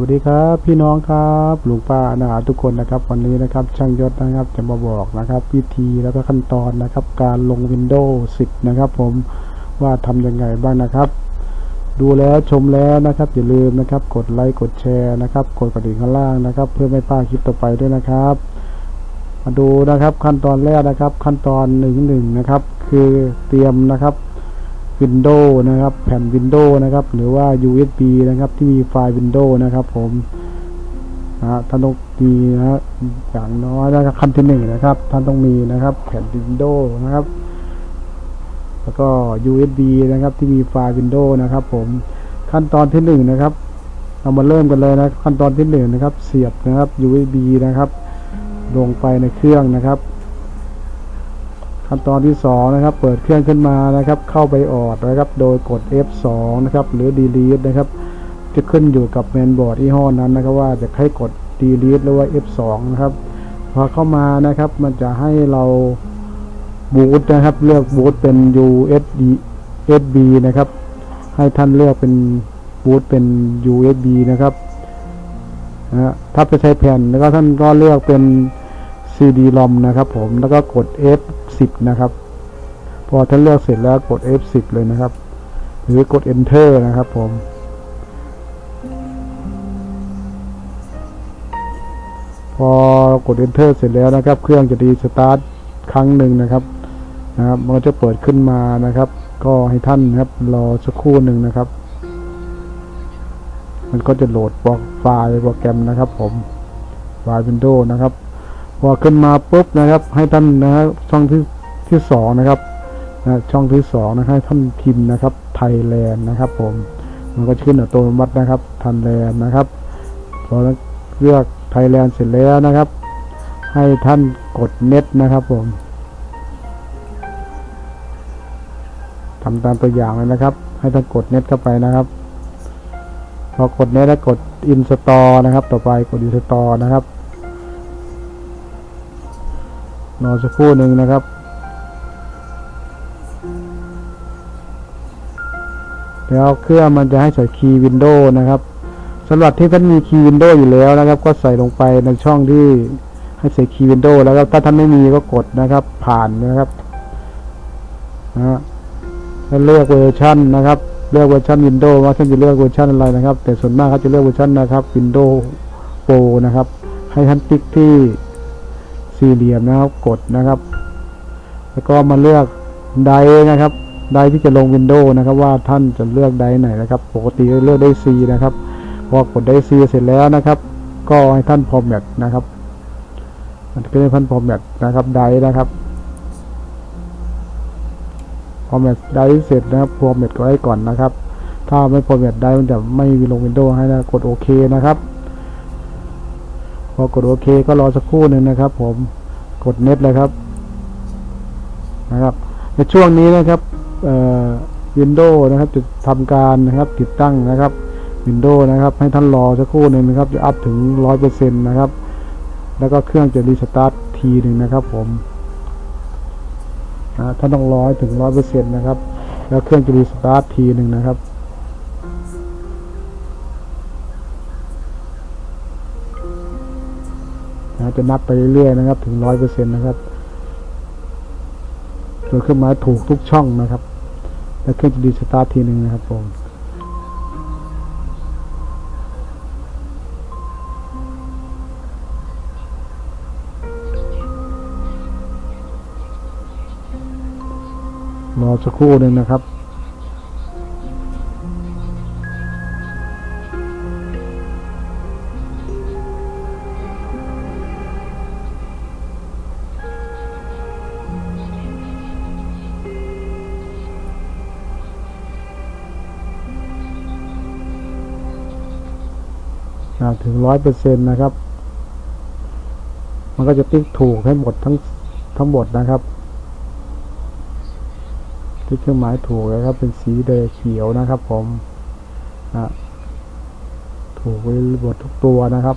วัสดีครับพี่น้องครับลุงป้านาอาทุกคนนะครับ วันนี้นะครับ ช่างยศนะครับ จะมาบอกนะครับ วิธีแล้วก็ขั้นตอนนะครับ การลง Windows 10 นะครับ ผมว่าทำยังไงบ้างนะครับ ดูแล้วชมแล้วนะครับ อย่าลืมนะครับ กดไลค์กดแชร์นะครับ กดกระดิ่งข้างล่างนะครับ เพื่อไม่พลาดคลิปต่อไปด้วยนะครับ มาดูนะครับขั้นตอนแรกนะครับ ขั้นตอนหนึ่งหนึ่งนะครับ คือเตรียมนะครับ Windows นะครับ แผ่น Windows นะครับ หรือว่า USB นะครับ ที่มีไฟล์ Windows นะครับผมนะท่านต้องมีนะฮะอย่างน้อยนะครับขั้นที่หนึ่งนะครับ ท่านต้องมีนะครับ แผ่น Windows นะครับ แล้วก็ USB นะครับ ที่มีไฟล์ Windows นะครับ ผมขั้นตอนที่หนึ่งนะครับเรามาเริ่มกันเลยนะขั้นตอนที่หนึ่งนะครับ เสียบนะครับ USB นะครับ ลงไปในเครื่องนะครับ ขั้นตอนที่สองนะครับเปิดเครื่องขึ้นมานะครับ เข้าไปออดนะครับ โดยกด F2 นะครับหรือ delete นะครับ จะขึ้นอยู่กับแมนบอร์ดยี่ห้อนั้นนะครับ ว่าจะให้กด delete หรือว่า F2 นะครับพอเข้ามานะครับ มันจะให้เราบูตนะครับ เลือกบูตเป็น USB USB นะครับ ให้ท่านเลือกเป็นบูตเป็น USB นะครับนะถ้าจะใช้แผ่นแล้วก็ท่านก็เลือกเป็น CD ROM นะครับ ผมแล้วก็กด f F10 นะครับ พอท่านเลือกเสร็จแล้วกด F10 เลยนะครับ หรือกด Enter นะครับผมพอกด Enter เสร็จแล้วนะครับ เครื่องจะดีสตาร์ทครั้งหนึ่งนะครับนะครับ มันจะเปิดขึ้นมานะครับ ก็ให้ท่านนะครับรอสักครู่หนึ่งนะครับ มันก็จะโหลดไฟล์โปรแกรมนะครับ ผมไฟล์ Windows นะครับ พอขึ้นมาปุ๊บนะครับ ให้ท่านนะครับช่องที่ที่สองนะครับนะช่องที่สองนะให้ท่านพิมพ์นะครับไทยแลนด์นะครับ ผมมันก็ขึ้นอัตโนมัตินะครับไทยแลนด์นะครับพอเลือกไทยแลนด์เสร็จแล้วนะครับ ให้ท่านกดเน็ตนะครับ ผมทำตามตัวอย่างเลยนะครับ ให้ท่านกดเน็ตเข้าไปนะครับพอกดเน็ตแล้วกดอินสตอนะครับ ต่อไปกดอินสตอนะครับ รอสักครู่หนึ่งนะครับ แล้วเครื่องมันจะให้ใส่คีย์วินโดว์นะครับสำหรับที่ท่านมีคีย์วินโดว์อยู่แล้วนะครับ ก็ใส่ลงไปในช่องที่ให้ใส่คีย์วินโดว์แล้วก็ถ้าท่านไม่มีก็กดนะครับ ผ่านนะครับนะฮะแล้วเลือกเวอร์ชันนะครับเลือกเวอร์ชันวินโดว์ว่าท่านจะเลือกเวอร์ชันอะไรนะครับ แต่ส่วนมากเขาจะเลือกเวอร์ชันนะครับวินโดว์โปรนะครับ ให้ท่านติ๊กที่ สี่เหลี่ยมนะครับ กดนะครับ แล้วก็มาเลือกไดนะครับไดที่จะลง Windows นะครับ ว่าท่านจะเลือกไดไหนนะครับ ปกติเลือกได้ C นะครับ พอกดได้ C เสร็จแล้วนะครับ ก็ให้ท่านพอแมทนะครับมันก็ได้ท่านพอแมทนะครับไดนะครับพอแมทไดเสร็จนะครับพอแมทก็ให้ก่อนนะครับ ถ้าไม่พอแมทไดมันจะไม่มีลง Windows ให้นะกดโอเคนะครับ พอกดโอเคก็รอสักครู่หนึ่งนะครับ ผมกดเน็ตเลยครับนะครับ ในช่วงนี้นะครับวินโดว์นะครับ จะทำการนะครับติดตั้งนะครับวินโดว์นะครับ ให้ท่านรอสักครู่หนึ่งนะครับ จะอัพถึงร้อยเปอร์เซ็นต์นะครับ แล้วก็เครื่องจะรีสตาร์ททีหนึ่งนะครับ ผมนะท่านต้องรอให้ถึงร้อยเปอร์เซ็นต์นะครับ แล้วเครื่องจะรีสตาร์ททีหนึ่งนะครับ จะนับไปเรื่อยๆนะครับ ถึงร้อยเปอร์เซ็นต์นะครับจนเครื่องหมายถูกทุกช่องนะครับ แล้วเครื่องจะดีสตาร์ททีหนึ่งนะครับผมรอสักครู่หนึ่งนะครับ ถึงร้อยเปอร์เซ็นต์นะครับ มันก็จะติ๊กถูกให้หมดทั้งทั้งหมดนะครับที่เครื่องหมายถูกนะครับ เป็นสีแดงเขียวนะครับ ผมนะถูกไว้หมดทุกตัวนะครับ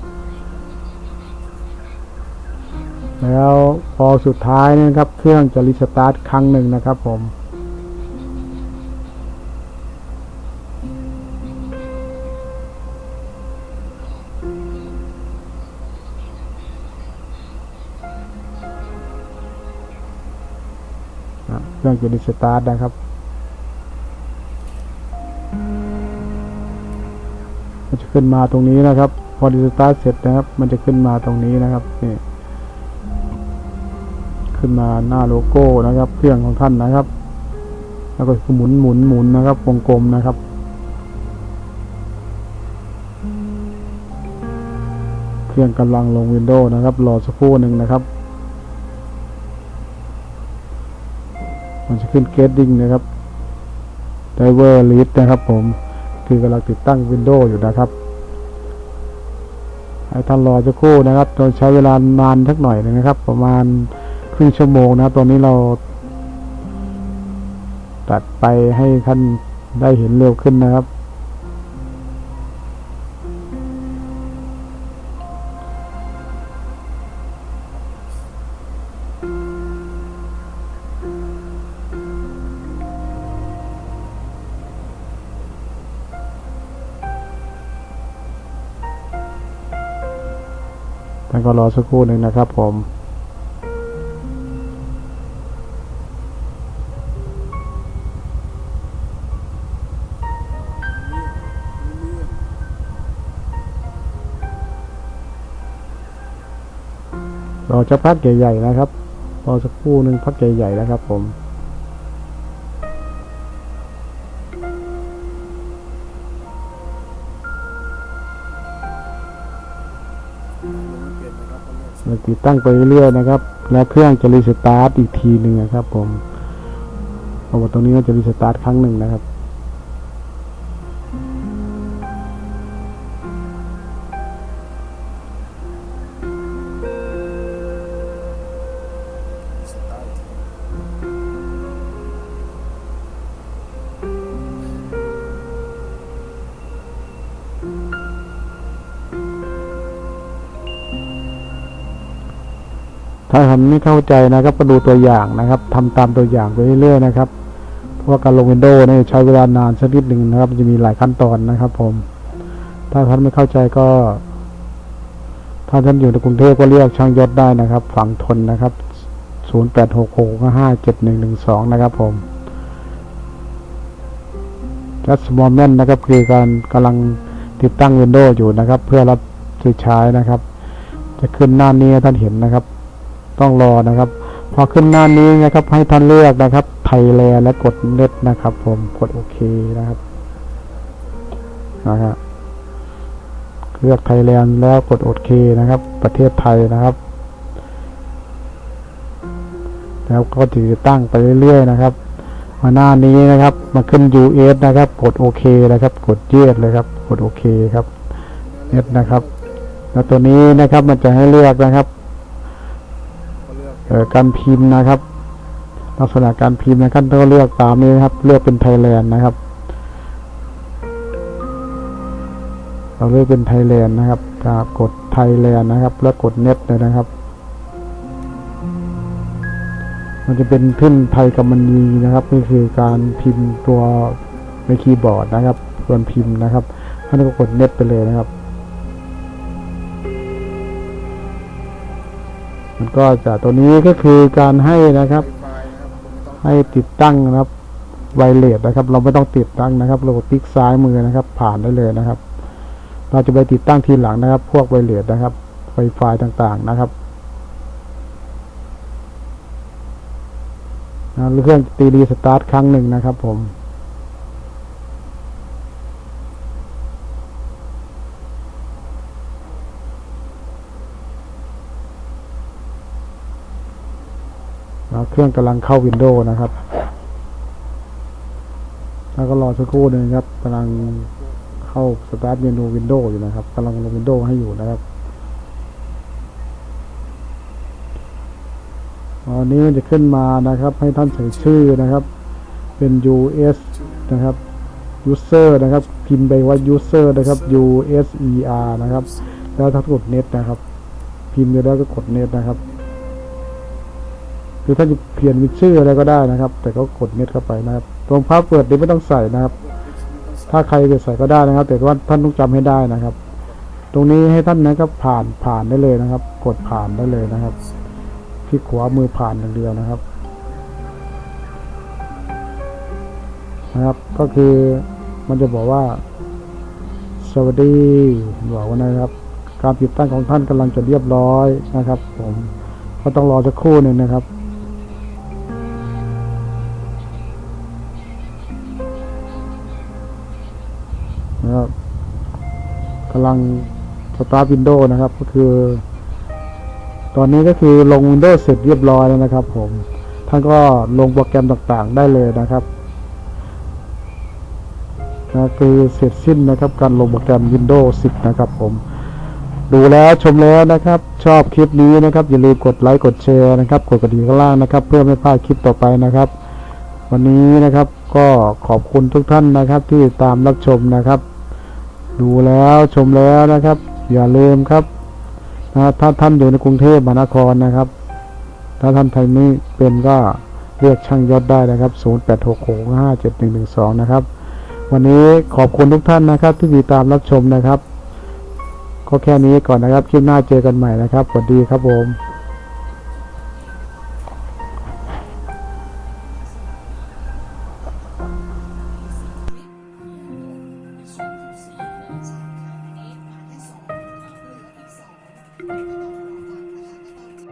แล้วพอสุดท้ายเนยนะครับ เครื่องจะรีสตาร์ทครั้งหนึ่งนะครับ ผม เครื่องจะรีสตาร์ทนะครับมันจะขึ้นมาตรงนี้นะครับ พอรีสตาร์ทเสร็จนะครับ มันจะขึ้นมาตรงนี้นะครับนี่ขึ้นมาหน้าโลโก้นะครับ เครื่องของท่านนะครับ แล้วก็หมุนหมุนหมุนนะครับวงกลมนะครับเครื่องกำลังลงวินโดว์นะครับรอสักครู่หนึ่งนะครับ มันจะขึ้นเกตดิ้งนะครับ Driver List นะครับผม คือกำลังติดตั้งวินโดว์อยู่นะครับให้ท่านรอสักครู่นะครับจนใช้เวลานานสักหน่อยหนึงนะครับ ประมาณครึ่งชั่วโมงนะตอนนี้เรา ตัดไปให้ท่านได้เห็นเร็วขึ้นนะครับานก็รอสักครู่หนึ่งนะครับผมรอจะพักใหญ่ๆนะครับ รอสักครู่หนึ่งพักใหญ่ๆนะครับผม ติดตั้งไปเรื่อยๆนะครับ แล้วเครื่องจะรีสตาร์ทอีกทีหนึ่งนะครับ ผมเอาว่าตรงนี้ก็จะรีสตาร์ทครั้งหนึ่งนะครับ ถ้าทำไม่เข้าใจนะครับก็ดูตัวอย่างนะครับทำตามตัวอย่างไปเรื่อยๆนะครับ เพราะการลงวินโดว์เนี่ยใช้เวลานานสักนิดหนึ่งนะครับ จะมีหลายขั้นตอนนะครับ ผม ถ้าท่านไม่เข้าใจก็ ถ้าท่านอยู่ในกรุงเทพก็เรียกช่างยศได้นะครับ ฝั่งทนนะครับ0 8 6 6 5 7 1 1 2นะครับผม just moment นะครับคือการกำลังติดตั้ง Windows อยู่นะครับ เพื่อรับใช้นะครับ จะขึ้นหน้านี้ท่านเห็นนะครับ ต้องรอนะครับ พอขึ้นหน้านี้นะครับ ให้ท่านเลือกนะครับ ไทยแลนด์และกดเน็ตนะครับ ผมกดโอเคนะครับนะครับเลือกไทยแลนด์แล้วกดโอเคนะครับ ประเทศไทยนะครับ แล้วก็ติดตั้งไปเรื่อยๆนะครับมาหน้านี้นะครับ มาขึ้น US นะครับ กดโอเคนะครับ กดเยืดเลยครับ กดโอเคครับเน็ตนะครับ แล้วตัวนี้นะครับมันจะให้เลือกนะครับ การพิมพ์นะครับ ลักษณะการพิมพ์นะครับต้องเลือกตามนี้นะครับ เลือกเป็นไทยแลนด์นะครับ เราเลือกเป็นไทยแลนด์นะครับจะกดไทยแลนด์นะครับ แล้วกดเน็ตเลยนะครับ มันจะเป็นขึ้นไทยกับมันนีนะครับนี่คือการพิมพ์ตัวในคีย์บอร์ดนะครับส่วนพิมพ์นะครับท่านก็กดเน็ตไปเลยนะครับ มันก็จะตัวนี้ก็คือการให้นะครับ ให้ติดตั้งนะครับไวเลสนะครับ เราไม่ต้องติดตั้งนะครับเรากดคลิกซ้ายมือนะครับ ผ่านได้เลยนะครับ เราจะไปติดตั้งทีหลังนะครับ พวกไวเลสนะครับไฟไฟต่างๆนะครับเครื่องตีรีสตาร์ทครั้งหนึ่งนะครับผม แล้วเค รื่องกำลังเข้าวินโดว์นะครับ แล้วก็รอสักครู่หนึ่งครับกำลังเข้าสตาร์ทเมนูวินโดว์อยู่นะครับกำลังลงวินโดว์ให้อยู่นะครับตอนนี้มันจะขึ้นมานะครับ ให้ท่านใส่ชื่อนะครับ เป็น US นะครับ user นะครับ พิมพ์ไปว่า user นะครับ user นะครับ แล้วถ้ากด net นะครับ พิมพ์ไปแล้วก็กด net นะครับ คือท่าจะเปลี่ยนมิชื่ออะไรก็ได้นะครับ แต่ก็กดเน็ตเข้าไปนะครับ ตรงพาสเวิร์ดนี้ไม่ต้องใส่นะครับ ถ้าใครจะใส่ก็ได้นะครับ แต่ว่าท่านต้องจำให้ได้นะครับ ตรงนี้ให้ท่านนะครับผ่านผ่านได้เลยนะครับ กดผ่านได้เลยนะครับคลิกขวามือผ่านอย่างเดียวนะครับนะครับ ก็คือมันจะบอกว่า สวัสดีบอกว่านะครับ การติดตั้งของท่านกำลังจะเรียบร้อยนะครับ ผมก็ต้องรอสักครู่หนึ่งนะครับ ลังสตาร์ทวินโดว์นะครับ ก็คือ ตอนนี้ก็คือลง Windows เสร็จเรียบร้อยแล้วนะครับ ผมท่านก็ลงโปรแกรมต่างๆ ได้เลยนะครับนะคือเสร็จสิ้นนะครับการลงโปรแกรม Windows 10 นะครับผม ดูแล้วชมแล้วนะครับ ชอบคลิปนี้นะครับ อย่าลืมกดไลค์กดแชร์นะครับกดกระดิ่งข้างล่างนะครับ เพื่อไม่พลาดคลิปต่อไปนะครับ วันนี้นะครับก็ขอบคุณทุกท่านนะครับที่ตามรับชมนะครับ ดูแล้วชมแล้วนะครับ อย่าลืมครับนะถ้าท่านอยู่ในกรุงเทพมหานครนะครับ ถ้าท่านไทยไม่เป็นก็เรียกช่างยศได้นะครับ 0866571112 นะครับ วันนี้ขอบคุณทุกท่านนะครับ ที่ติดตามรับชมนะครับก็แค่นี้ก่อนนะครับ คลิปหน้าเจอกันใหม่นะครับ สวัสดีครับผม